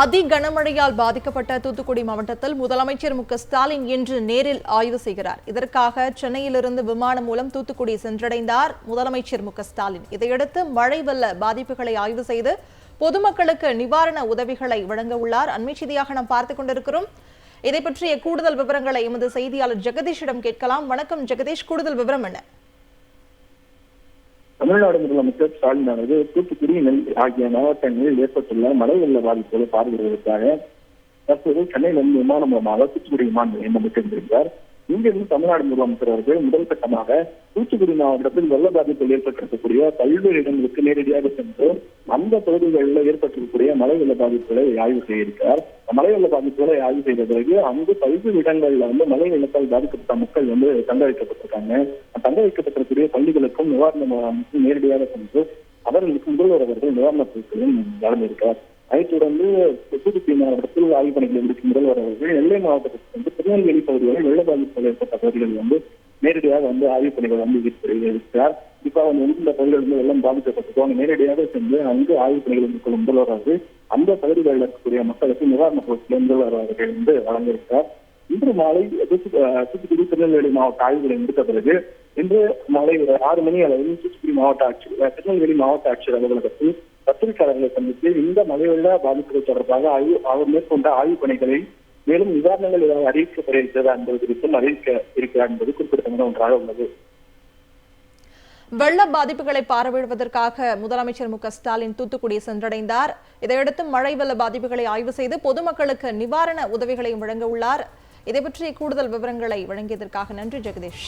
அதி கனமழையால் பாதிக்கப்பட்ட தூத்துக்குடி மாவட்டத்தில் முதலமைச்சர் மு ஸ்டாலின் இன்று நேரில் ஆய்வு செய்கிறார். இதற்காக சென்னையிலிருந்து விமானம் மூலம் தூத்துக்குடி சென்றடைந்தார் முதலமைச்சர் மு ஸ்டாலின். இதையடுத்து மழை வெள்ள பாதிப்புகளை ஆய்வு செய்து பொதுமக்களுக்கு நிவாரண உதவிகளை வழங்க உள்ளார். அண்மை செய்தியாக நாம் பார்த்துக் கொண்டிருக்கிறோம். இதை பற்றிய கூடுதல் விவரங்களை எமது செய்தியாளர் ஜெகதீஷிடம் கேட்கலாம். வணக்கம் ஜெகதீஷ். கூடுதல் விவரம் என்ன? தமிழ்நாடு முதலமைச்சர் ஸ்டாலின் ஆனது தூத்துக்குடி நெல் ஆகிய மாவட்டங்களில் ஏற்பட்டுள்ள மழை வெள்ள பாதிப்புகளை பார்வையிடுவதற்காக தற்போது சென்னையிலிருந்து விமானம் மூலமாக தூத்துக்குடி விமான நிலையம் வந்து சென்றிருந்தார் இங்கிருந்து தமிழ்நாடு முதலமைச்சர் அவர்கள் முதல் கட்டமாக தூத்துக்குடி மாவட்டத்தில் வெள்ள பாதிப்புகள் ஏற்பட்டிருக்கக்கூடிய பல்வேறு இடங்களுக்கு நேரடியாக சென்று அந்த பகுதிகளில் ஏற்பட்டிருக்கக்கூடிய மழை வெள்ள பாதிப்புகளை ஆய்வு செய்திருக்கிறார். மழை வெள்ள பாதிப்புகளை ஆய்வு செய்த பிறகு அங்கு பல்வேறு இடங்கள்ல வந்து மழை வெள்ளத்தால் பாதிக்கப்பட்ட மக்கள் வந்து தங்க வைக்கப்பட்டிருக்காங்க தங்க வைக்கப்பட்டிருக்கக்கூடிய பள்ளிகளுக்கும் நிவாரண முகாமுக்கும் நேரடியாக சென்று அவர்களுக்கு முதல்வர் அவர்கள் நிவாரணப் பொருட்களையும் வழங்கியிருக்கிறார். அதைத் தொடர்ந்து தூத்துக்குடி மாவட்டத்தில் ஆய்வு பணிகளை முடிக்கும் முதல்வர் அவர்கள் நெல்லை மாவட்டத்திற்கு வந்து திருநெல்வேலி பகுதிகளில் வெள்ள பாதிப்புகள் ஏற்பட்ட பகுதிகளில் வந்து நேரடியாக வந்து ஆய்வு பணிகள் வந்து இருக்கிறார் குறிப்பா அவங்க உள்ள பகுதிகள் வந்து வெள்ளம் பாதிக்கப்பட்டிருக்கோ அங்கு நேரடியாக சென்று அங்கு ஆய்வு பணிகள் மேற்கொள்ளும் முதல்வர் அவர்கள் அந்த பகுதிகளில் இருக்கக்கூடிய மக்களுக்கு நிவாரணப் பொருட்களை முதல்வர் அவர்கள் வந்து வழங்கியிருக்கிறார். இன்று மாலை தூத்துக்குடி திருநெல்வேலி மாவட்ட ஆய்வுகளை முடித்த பிறகு இன்று மாலை ஒரு ஆறு மணி அளவில் தூத்துக்குடி மாவட்ட ஆட்சியர் திருநெல்வேலி மாவட்ட ஆட்சியர் அலுவலகத்தில் பத்திரிகையாளர்களை சந்தித்து இந்த மழை வெள்ள பாதிப்புகள் தொடர்பாக ஆய்வு அவர் மேற்கொண்ட ஆய்வுப் பணிகளை மேலும் நிவாரணங்கள் ஏதாவது அறிவிக்கப்பட இருக்கிறதா என்பது குறித்தும் அறிவிக்க இருக்கிறார் என்பது குறிப்பிடத்தக்க ஒன்றாக உள்ளது. வெள்ள பாதிப்புகளை பார்வையிடுவதற்காக முதலமைச்சர் மு ஸ்டாலின் தூத்துக்குடி சென்றடைந்தார். இதையடுத்து மழை வெள்ள பாதிப்புகளை ஆய்வு செய்து பொதுமக்களுக்கு நிவாரண உதவிகளையும் வழங்க உள்ளார். இதை பற்றிய கூடுதல் விவரங்களை வழங்கியதற்காக நன்றி ஜெகதீஷ்.